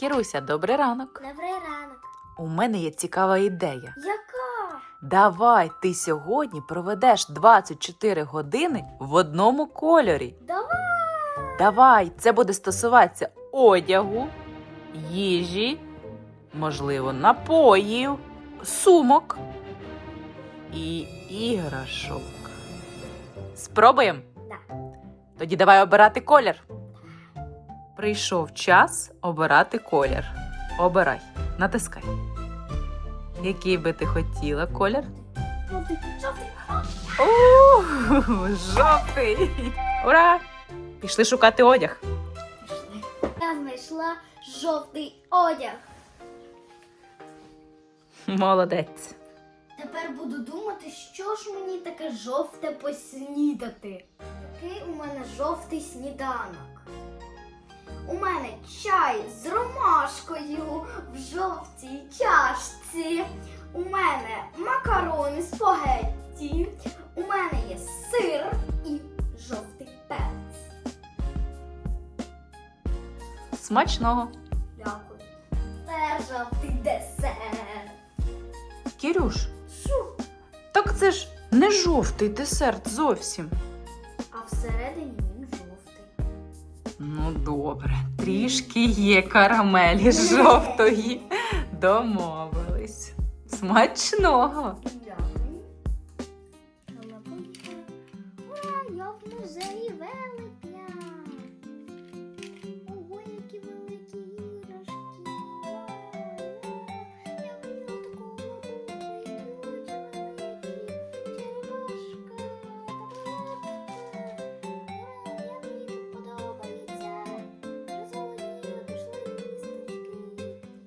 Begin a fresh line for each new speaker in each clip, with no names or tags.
Кіруся, добрий ранок.
Добрий ранок.
У мене є цікава ідея.
Яка?
Давай ти сьогодні проведеш 24 години в одному кольорі.
Давай.
Давай, це буде стосуватися одягу, їжі, можливо, напоїв, сумок і іграшок. Спробуємо?
Да.
Тоді давай обирати колір. Прийшов час обирати колір. Обирай, натискай. Який би ти хотіла колір?
Жовтий, жовтий.
Жовтий! Ура! Пішли шукати одяг.
Пішли. Я знайшла жовтий одяг.
Молодець.
Тепер буду думати, що ж мені таке жовте поснідати. Який у мене жовтий сніданок. У мене чай з ромашкою в жовтій чашці. У мене макарони спагетті. У мене є сир і жовтий перець.
Смачного.
Дякую. Тепер жовтий десерт.
Кірюш,
Шу.
так це ж не жовтий десерт зовсім.
А всередині він жовтий.
Ну, добре, трішки є карамелі жовтої. Домовились. Смачного.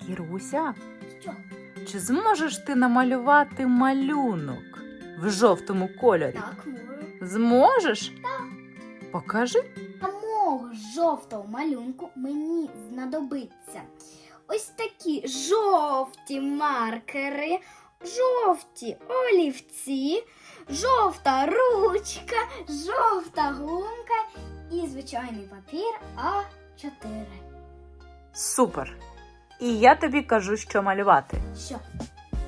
Кіруся,
Що?
чи зможеш ти намалювати малюнок в жовтому кольорі?
Так, можу.
Зможеш? Так. Покажи.
А мого жовтого малюнку мені знадобиться ось такі жовті маркери, жовті олівці, жовта ручка, жовта гумка і звичайний папір А4.
Супер. І я тобі кажу, що малювати.
Що?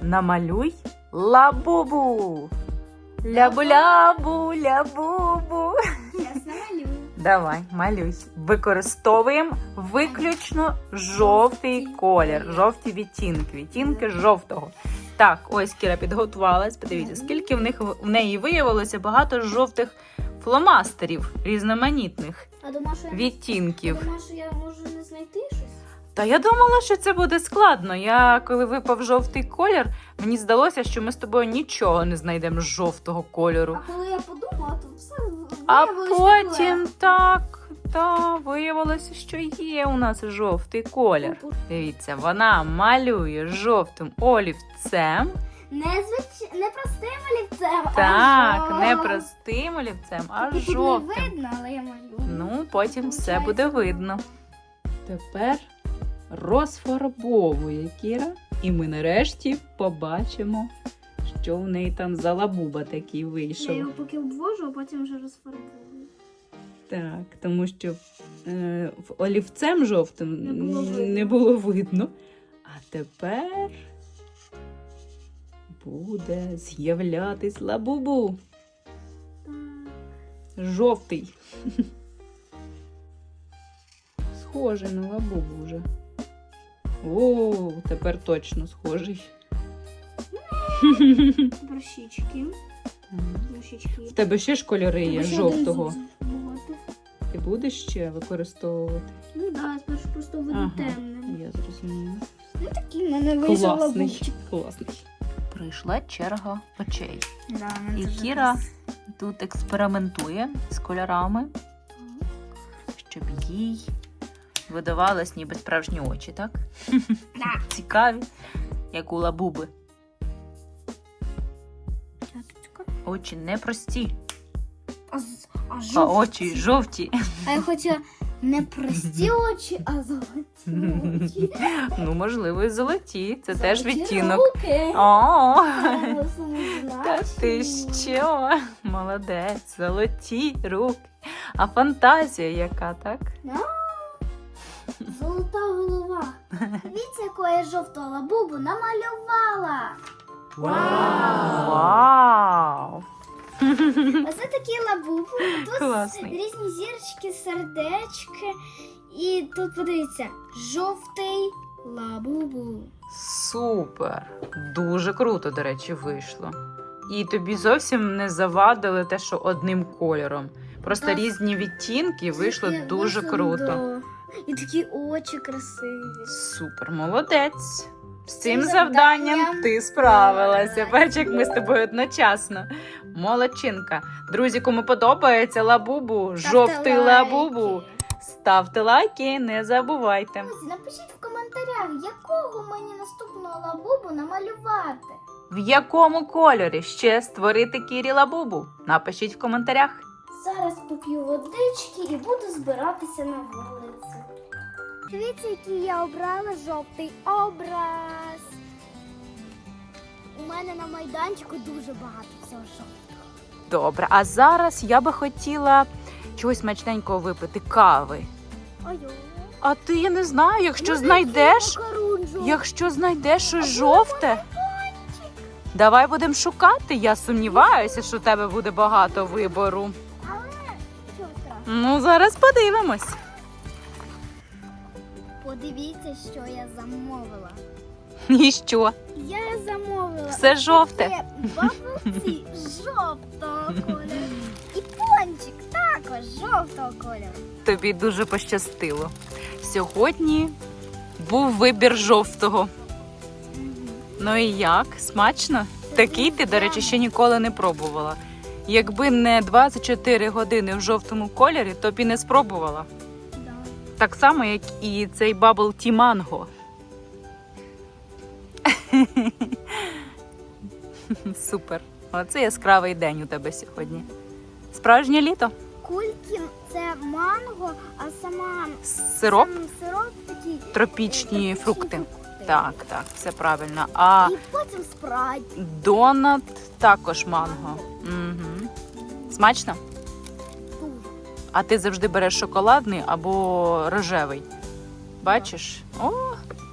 Намалюй лабубу. Лябу-лябу, лябубу.
Ясно малюю.
Давай, малюй. Використовуємо виключно жовтий колір, жовті відтінки, відтінки жовтого. Так, ось Кіра підготувалась. Подивіться, скільки в них в неї виявилося багато жовтих фломастерів різноманітних
А думаю, що я,
відтінків.
думаю, що я можу не знайти щось?
Та я думала, що це буде складно. Я коли випав жовтий колір, мені здалося, що ми з тобою нічого не знайдемо з жовтого кольору.
А коли я подумала, то все
А потім так, та виявилося, що є у нас жовтий колір. Дивіться, вона малює жовтим олівцем.
Не звич... не простим олівцем, а
Так,
жовтим.
не простим олівцем, а жовтим.
Не видно, але я малюю.
Ну, потім все буде видно. Тепер розфарбовує Кіра, і ми нарешті побачимо, що в неї там за лабуба такий вийшов.
Я його поки обвожу, а потім вже розфарбовую.
Так, тому що е, в олівцем жовтим
Не було
не було видно. А тепер буде з'являтись лабубу. Жовтий. Схожий на лабубу вже. О, тепер точно схожий.
Тепер щічки. Ну.
В тебе ще ж кольори є
ще
жовтого. Ти будеш ще використовувати?
Ну так, да, спершу просто
Ага.
темним.
Я зрозуміла.
Ну такий в мене вийшов
Класний. Класний. Прийшла черга очей.
Да,
І Кіра тут експериментує з кольорами, щоб їй видавалось ніби справжні очі, так?
Да.
Цікаві, як у лабуби. Очі непрості,
А, з- а
а очі жовті.
А я хотіла не прості очі, а золоті очі.
Ну, можливо, і золоті. Це теж
Золоті
відтінок.
руки.
О,
Та
та ти що? Молодець, золоті руки. А фантазія яка, так?
Золота голова. Дивіться, яку я жовтого лабубу намалювала.
Вау!
Оце такі лабубу. Тут
Класний.
різні зірочки, сердечки. І тут подивіться, жовтий лабубу.
Супер! Дуже круто, до речі, вийшло. І тобі зовсім не завадили те, що одним кольором. Просто
Так.
різні відтінки вийшло
Таке
дуже
вийшло,
круто.
да. І такі очі красиві.
Супер, молодець. З цим завданням
завданням
ти справилася. Бач, як ми з тобою одночасно. Молодчинка. Друзі, кому подобається лабубу, жовтий
Ставте
лабубу, ставте лайки, не забувайте.
Друзі, напишіть в коментарях, якого мені наступного лабубу намалювати.
В якому кольорі ще створити Кірі лабубу? Напишіть в коментарях.
Зараз поп'ю водички і буду збиратися на вулицю. Дивіться, який я обрала жовтий образ. У мене на майданчику дуже багато всього жовтого.
Добре, а зараз я би хотіла чогось смачненького випити кави. А ти я не знаю, якщо знайдеш.
Макарун
Якщо знайдеш щось жовте, давай будемо шукати. Я сумніваюся, що у тебе буде багато вибору.
Але що страшно?
Ну, зараз подивимось.
Подивіться, що я замовила.
І що?
Я замовила.
Все жовте.
Бабусі жовтого кольору. І пончик також жовтого кольору.
Тобі дуже пощастило. Сьогодні був вибір жовтого. Ну і як? Смачно? Такий ти, до речі, ще ніколи не пробувала. Якби не 24 години в жовтому кольорі, то б і не спробувала. Так само, як і цей Bubble Tea Mango. Супер. Оце яскравий день у тебе сьогодні. Справжнє літо.
Кулькін це манго, а сама
Сироп,
сам сироп такий
тропічні фрукти. Так, так, все правильно. А
І потім спрайт.
донат також манго. Угу. Смачно? А ти завжди береш шоколадний або рожевий. Бачиш? О,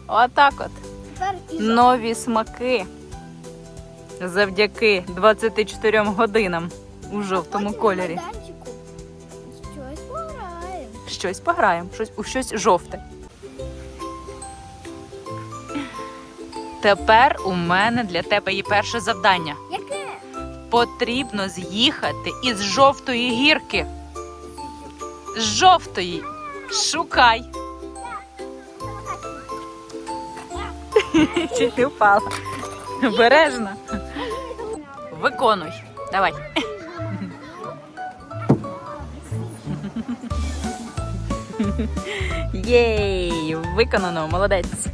отак от. Нові смаки. Завдяки 24 годинам у жовтому кольорі.
Щось пограємо.
Щось пограємо, щось у щось жовте. Тепер у мене для тебе є перше завдання.
Яке?
Потрібно з'їхати із жовтої гірки. З жовтої. Шукай. Чуть не впала. Обережно. Виконуй. Давай. Єй! Виконано, молодець.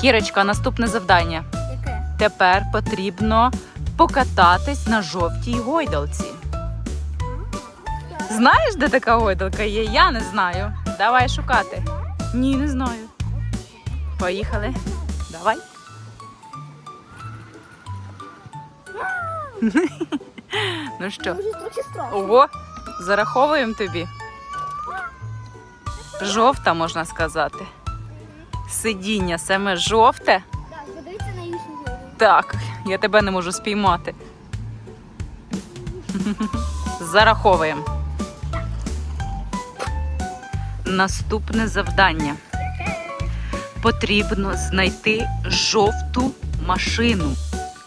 Кірочка, наступне завдання.
Яке?
Тепер потрібно покататись на жовтій гойдалці. Знаєш, де така гойдалка є? Я не знаю. Давай шукати. Ні, не знаю. Поїхали. Давай. ну що, ого, зараховуємо тобі. Жовта, можна сказати. Сидіння саме жовте.
Так, подивіться на їхню голову.
Так, я тебе не можу спіймати. Зараховуємо. Наступне завдання. Потрібно знайти жовту машину,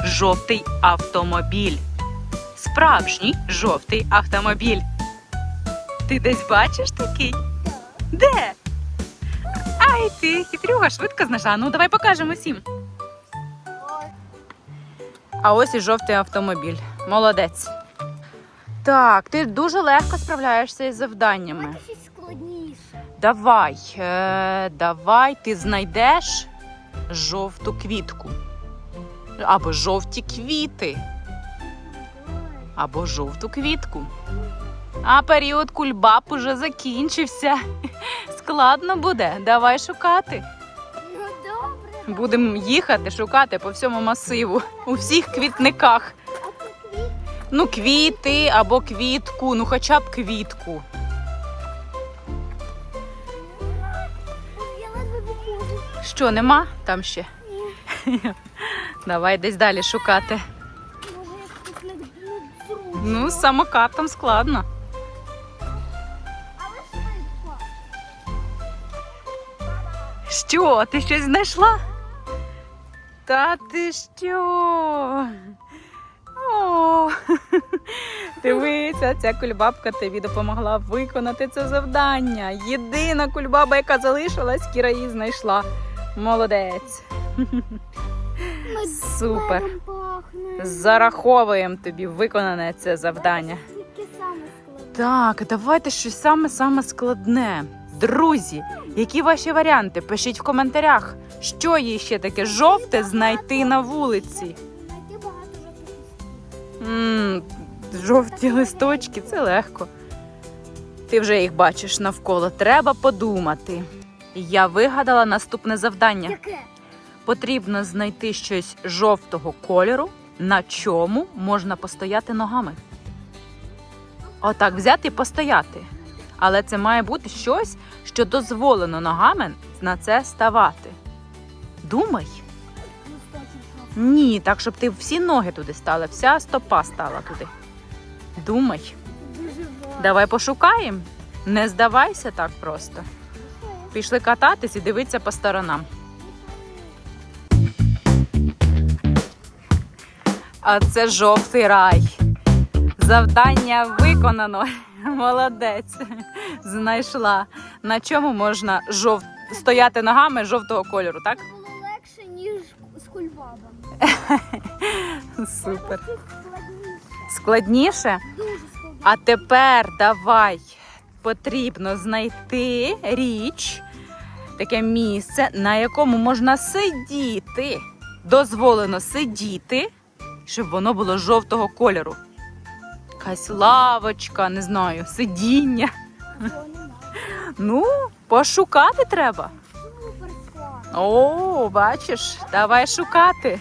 жовтий автомобіль. Справжній жовтий автомобіль. Ти десь бачиш такий? Де? Ай, ти хитрюга, швидко знайшла. Ну, давай покажемо всім. А ось і жовтий автомобіль. Молодець. Так, ти дуже легко справляєшся із завданнями. Давай, е, давай ти знайдеш жовту квітку. Або жовті квіти, або жовту квітку. А період кульбаб уже закінчився. Складно буде. Давай шукати.
Ну добре.
Будемо їхати шукати по всьому масиву, у всіх квітниках. Ну, квіти або квітку, ну хоча б квітку. Що, нема там ще? Давай десь далі шукати.
Може.
Ну, з самокатом складно. Що, ти щось знайшла? Та ти що? О, дивися, ця кульбабка тобі допомогла виконати це завдання. Єдина кульбаба, яка залишилась, Кіра її знайшла. Молодець. Супер. Зараховуємо тобі виконане це завдання. Так, давайте щось саме саме складне. Друзі, які ваші варіанти? Пишіть в коментарях, що їй ще таке жовте знайти на вулиці.
Листів.
Жовті листочки це легко. Ти вже їх бачиш навколо. Треба подумати. Я вигадала наступне завдання.
Яке?
Потрібно знайти щось жовтого кольору, на чому можна постояти ногами. Отак взяти і постояти. Але це має бути щось, що дозволено ногами на це ставати. Думай. Ні, так, щоб ти всі ноги туди стали, вся стопа стала туди. Думай. Давай пошукаємо. Не здавайся так просто. Пішли кататись і дивитися по сторонам. А це жовтий рай. Завдання виконано. Молодець. Знайшла. На чому можна жов... стояти ногами жовтого кольору, так?
Було легше, ніж з кульбабами.
Супер.
Складніше.
Складніше?
Дуже складніше.
А тепер давай потрібно знайти річ, таке місце, на якому можна сидіти. Дозволено сидіти, щоб воно було жовтого кольору. Якась лавочка, не знаю, сидіння. Ну, пошукати треба. О, бачиш, давай шукати.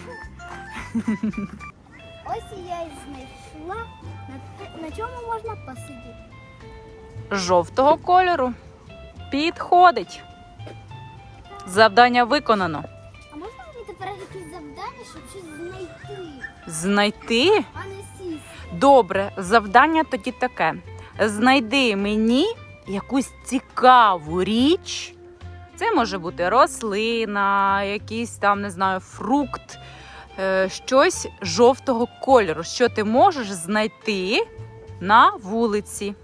Ось я і знайшла, на, чому можна посидіти.
Жовтого кольору. Підходить. Завдання виконано.
А можна мені тепер якісь завдання, щоб щось знайти,
Знайти
а не сісти?
Добре, завдання тоді таке: знайди мені якусь цікаву річ. Це може бути рослина, якийсь там, не знаю, фрукт, е, щось жовтого кольору. Що ти можеш знайти на вулиці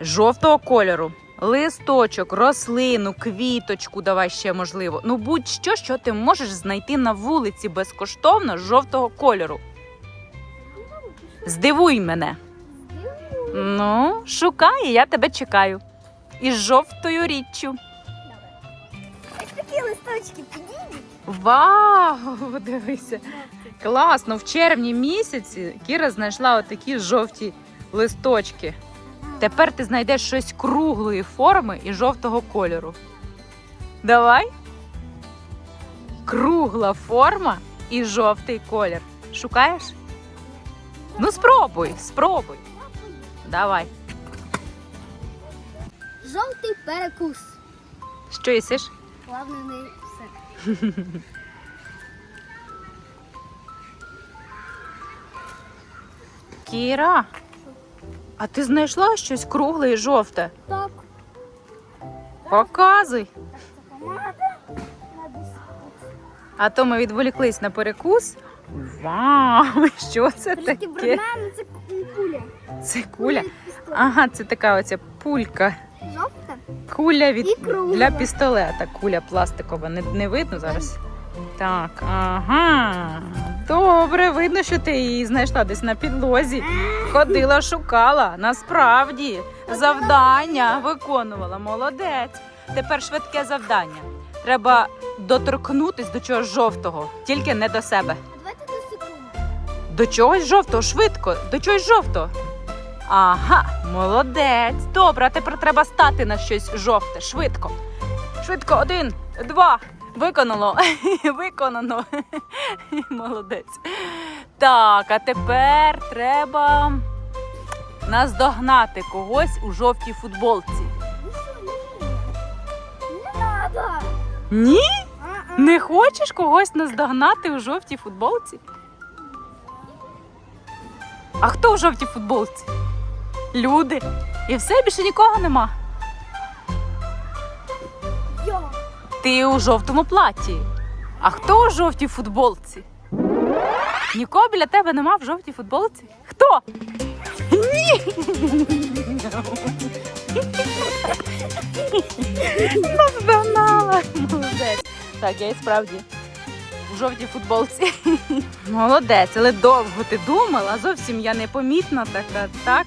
жовтого кольору. Листочок, рослину, квіточку, давай ще можливо. Ну будь-що, що ти можеш знайти на вулиці безкоштовно жовтого кольору. Здивуй мене. Ну, шукай, я тебе чекаю. Із жовтою річчю.
Ось такі листочки підійдуть.
Вау! Дивися. Класно, в червні місяці Кіра знайшла отакі жовті листочки. Тепер ти знайдеш щось круглої форми і жовтого кольору. Давай. Кругла форма і жовтий колір. Шукаєш? Ну, спробуй, спробуй. Давай.
Жовтий перекус.
Що їсиш?
Главне не все.
Кіра, а ти знайшла щось кругле і жовте?
Так.
Показуй. А то ми відволіклись на перекус. Вау! Що це таке?
це куля.
Це куля. Ага, це така оця пулька.
Жовта?
Куля від для пістолета. Куля пластикова. Не, не видно зараз? Так, ага. Добре, видно, що ти її знайшла десь на підлозі. Ходила, шукала. Насправді, завдання виконувала. Молодець. Тепер швидке завдання. Треба доторкнутись до чогось жовтого, тільки не до себе.
Давайте до секунди.
До чогось жовтого, швидко, до чогось жовтого. Ага, молодець. Добре, а тепер треба стати на щось жовте. Швидко. Швидко, один, два. Виконало. Виконано. Молодець. Так, а тепер треба наздогнати когось у жовтій футболці.
Ні.
Не хочеш когось наздогнати у жовтій футболці? А хто у жовтій футболці? Люди. І все більше нікого нема.
Я.
Ти у жовтому платі. А хто у жовтій футболці? Нікого біля тебе нема в жовтій футболці? Хто? Ні. Наздогнала. Молодець. Так, я і справді у жовтій футболці. Молодець, але довго ти думала, зовсім я непомітна така, так?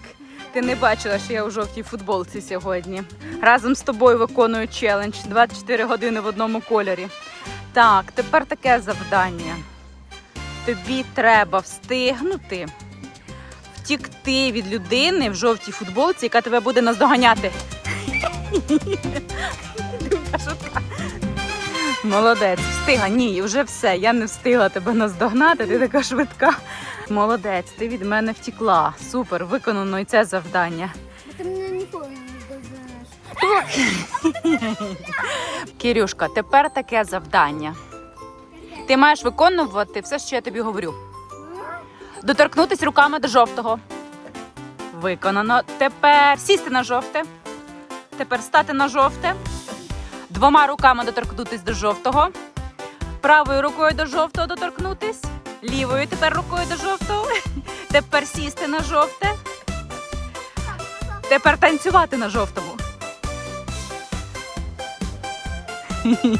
Ти не бачила, що я у жовтій футболці сьогодні. Разом з тобою виконую челендж 24 години в одному кольорі. Так, тепер таке завдання. Тобі треба встигнути втікти від людини в жовтій футболці, яка тебе буде наздоганяти. Молодець, встигла. Ні, вже все. Я не встигла тебе наздогнати. Ти така швидка. Молодець, ти від мене втікла. Супер, виконано і це завдання.
Ти мене ніколи не.
Кирюшка, тепер таке завдання. Ти маєш виконувати все, що я тобі говорю. Доторкнутись руками до жовтого. Виконано. Тепер сісти на жовте. Тепер стати на жовте. Двома руками доторкнутись до жовтого. Правою рукою до жовтого доторкнутись. Лівою тепер рукою до жовтого. Тепер сісти на жовте. Тепер танцювати на жовтому.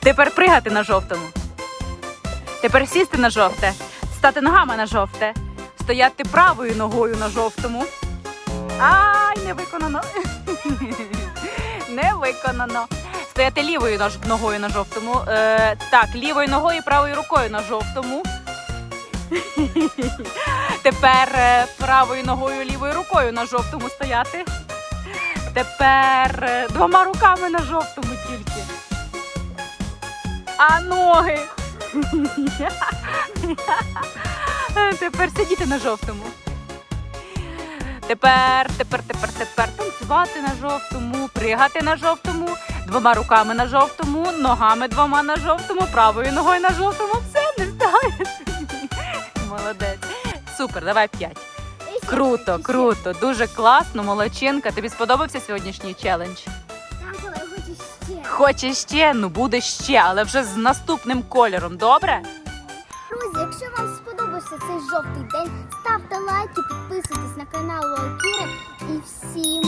Тепер пригати на жовтому. Тепер сісти на жовте, стати ногами на жовте, стояти правою ногою на жовтому. Ай, не виконано. Не виконано. Стояти лівою ногою на жовтому. Е, так, лівою ногою і правою рукою на жовтому. Тепер е, правою ногою, лівою рукою на жовтому стояти. Тепер е, двома руками на жовтому тільки. А ноги. Тепер сидіти на жовтому. Тепер, тепер, тепер, тепер танцювати на жовтому, пригати на жовтому, двома руками на жовтому, ногами двома на жовтому, правою ногою на жовтому. Все, не встигаєш. Молодець. Супер, давай п'ять. Круто, круто, дуже класно, молодчинка. Тобі сподобався сьогоднішній челендж? Хочеш ще? Ну буде ще, але вже з наступним кольором, добре?
Друзі, якщо вам сподобався цей жовтий день, ставте лайки, підписуйтесь на канал Валкіри і всім